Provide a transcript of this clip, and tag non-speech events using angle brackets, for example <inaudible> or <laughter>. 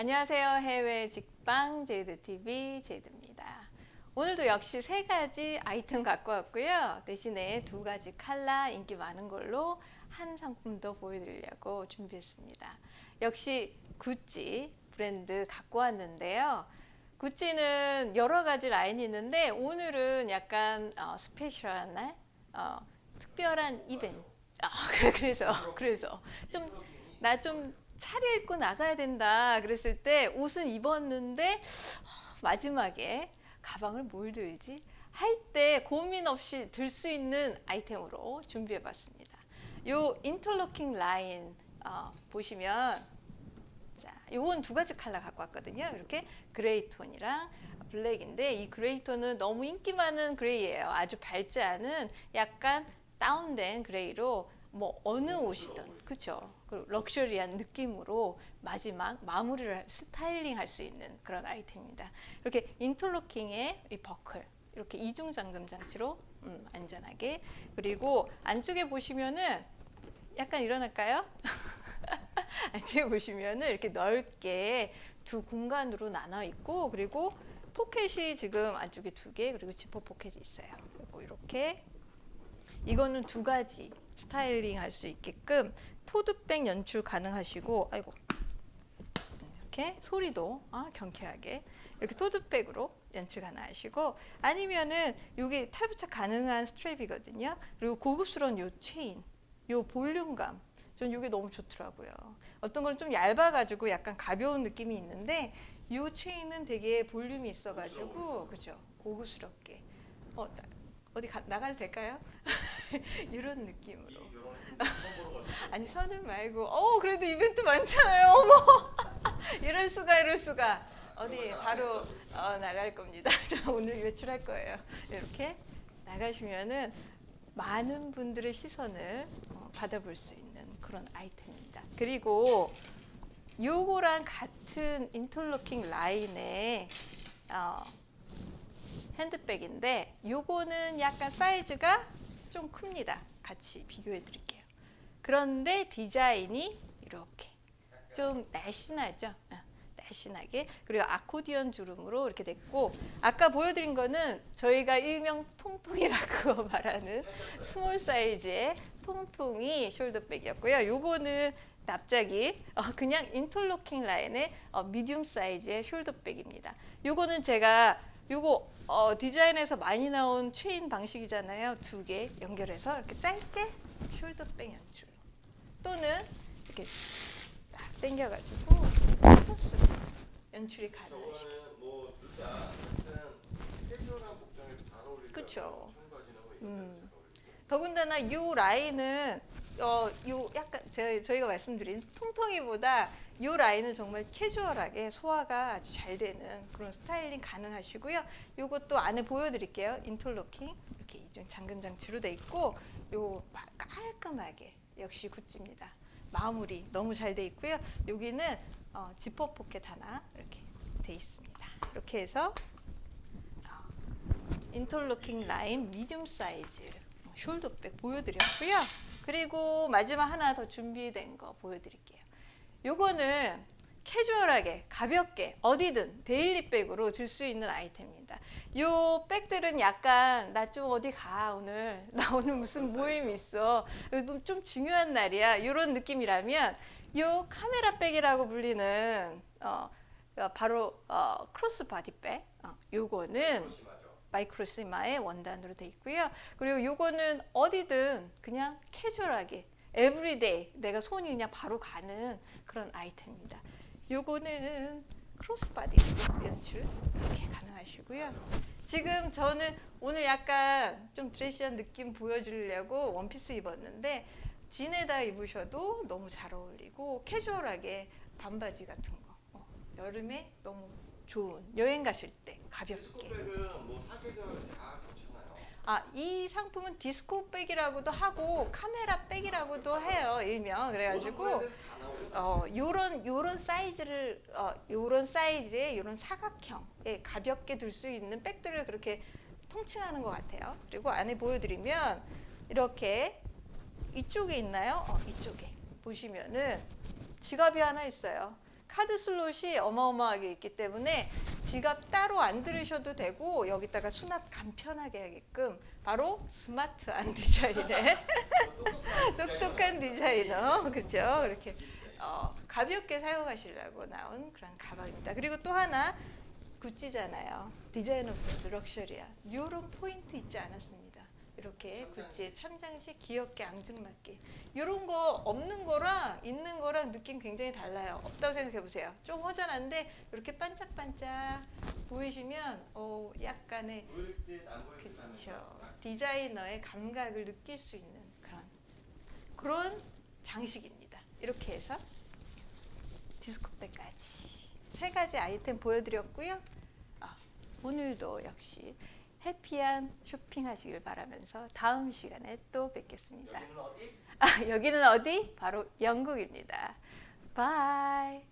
안녕하세요. 해외 직방 제이드 TV 제이드입니다. 오늘도 역시 세 가지 아이템 갖고 왔고요. 대신에 두 가지 칼라 인기 많은 걸로 한 상품 더 보여드리려고 준비했습니다. 역시 구찌 브랜드 갖고 왔는데요. 구찌는 여러 가지 라인이 있는데 오늘은 약간 어, 스페셜한 날, 어, 특별한 이벤트. 아, <laughs> 그래서 그래서 좀 나좀 차려 입고 나가야 된다 그랬을 때 옷은 입었는데 어, 마지막에 가방을 뭘 들지 할 때 고민 없이 들 수 있는 아이템으로 준비해 봤습니다. 요 인터로킹 라인 어, 보시면 자, 요건 두 가지 컬러 갖고 왔거든요. 이렇게 그레이 톤이랑 블랙인데 이 그레이 톤은 너무 인기 많은 그레이예요. 아주 밝지 않은 약간 다운된 그레이로 뭐 어느 옷이든 그렇죠. 럭셔리한 느낌으로 마지막 마무리를 할- 스타일링 할 수 있는 그런 아이템입니다. 이렇게 인터로킹의 이 버클 이렇게 이중 잠금 장치로 음, 안전하게 그리고 안쪽에 보시면은 약간 일어날까요? <laughs> 안쪽에 보시면은 이렇게 넓게 두 공간으로 나눠 있고 그리고 포켓이 지금 안쪽에 두 개 그리고 지퍼 포켓이 있어요. 그리고 이렇게 이거는 두 가지 스타일링 할 수 있게끔 토드백 연출 가능하시고 아이고. 이렇게 소리도 아, 경쾌하게 이렇게 토드백으로 연출 가능하시고 아니면은 이게 탈부착 가능한 스트랩이거든요. 그리고 고급스러운 요 체인, 요 볼륨감. 전 이게 너무 좋더라고요. 어떤 건 좀 얇아가지고 약간 가벼운 느낌이 있는데 이 체인은 되게 볼륨이 있어가지고 그죠? 고급스럽게. 어 자, 어디 가, 나가도 될까요? <laughs> 이런 느낌으로. 아니 선을 말고 어 그래도 이벤트 많잖아요 어머. <laughs> 이럴 수가 이럴 수가. 어디 바로 어, 나갈 겁니다. <laughs> 저 오늘 외출할 거예요. 이렇게 나가시면은 많은 분들의 시선을 어, 받아볼 수 있는 그런 아이템입니다. 그리고 요거랑 같은 인터로킹 라인의 어, 핸드백인데 요거는 약간 사이즈가 좀 큽니다. 같이 비교해 드릴게요. 그런데 디자인이 이렇게 좀 날씬하죠. 어, 날씬하게 그리고 아코디언 주름으로 이렇게 됐고 아까 보여드린 거는 저희가 일명 통통이라고 <laughs> 말하는 스몰 사이즈의 통통이 숄더백이었고요. 요거는 납작이 어, 그냥 인터로킹 라인의 어, 미디움 사이즈의 숄더백입니다. 요거는 제가 요거 어, 디자인에서 많이 나온 체인 방식이잖아요. 두 개 연결해서 이렇게 짧게 숄더백 연출 또는 이렇게 딱 당겨가지고 크로스로 연출이 가능하시고. 그쵸. 청바지나 뭐 음. 더군다나 이 라인은 어, 요 약간 저희, 저희가 말씀드린 통통이보다 이 라인은 정말 캐주얼하게 소화가 아주 잘 되는 그런 스타일링 가능하시고요. 요것도 안에 보여드릴게요. 인터로킹 이렇게 이중 잠금 장치로 돼 있고 요 마- 깔끔하게 역시 굿즈입니다. 마무리 너무 잘 돼 있고요. 여기는 어, 지퍼 포켓 하나 이렇게 돼 있습니다. 이렇게 해서 어, 인터로킹 라인 미디움 사이즈 어, 숄더백 보여드렸고요. 그리고 마지막 하나 더 준비된 거 보여드릴게요. 요거는 캐주얼하게 가볍게 어디든 데일리백으로 들수 있는 아이템입니다. 요 백들은 약간 나 좀 어디 가 오늘 <laughs> 나 오늘 무슨 모임 있어 좀 중요한 날이야 이런 느낌이라면 요 카메라 백이라고 불리는 어, 어, 바로 어, 크로스 바디백 어, 요거는. 마이크로시마의 원단으로 돼 있고요. 그리고 요거는 어디든 그냥 캐주얼하게 에브리데이 내가 손이 그냥 바로 가는 그런 아이템입니다. 요거는 크로스바디 연출 이렇게 가능하시고요. 지금 저는 오늘 약간 좀 드레시한 느낌 보여주려고 원피스 입었는데 진에다 입으셔도 너무 잘 어울리고 캐주얼하게 반바지 같은 거 어, 여름에 너무 좋은 여행 가실 때 가볍게 디스코백은 뭐 사계절 다 괜찮아요. 아, 이 상품은 디스코 백이라고도 하고 카메라 백이라고도 해요. 일명. 그래가지고 브랜드에서 다 나오죠. 어, 요런 요런 사이즈를 어, 요런 사이즈의 요런 사각형에 가볍게 들 수 있는 백들을 그렇게 통칭하는 것 같아요. 그리고 안에 보여드리면 이렇게 이쪽에 있나요? 어, 이쪽에 보시면은 지갑이 하나 있어요. 카드 슬롯이 어마어마하게 있기 때문에 지갑 따로 안 들으셔도 되고 여기다가 수납 간편하게 하게끔 바로 스마트한 디자인의 <laughs> 똑똑한 디자이너 그렇죠 그렇게 어, 가볍게 사용하시려고 나온 그런 가방입니다. 그리고 또 하나 구찌잖아요. 디자이너 브랜드 럭셔리한 이런 포인트 있지 않았습니다. 이렇게 구찌의 참장식 귀엽게 앙증맞게 이런 거 없는 거랑 있는 거랑 느낌 굉장히 달라요. 없다고 생각해 보세요. 좀 허전한데 이렇게 반짝반짝 보이시면 어 약간의 그렇죠. 거. 디자이너의 감각을 느낄 수 있는 그런 그런 장식입니다. 이렇게 해서 디스코백까지 세 가지 아이템 보여드렸고요. 아, 오늘도 역시 해피한 쇼핑하시길 바라면서 다음 시간에 또 뵙겠습니다. 여기는 어디? 아, 여기는 어디? 바로 영국입니다. 바이.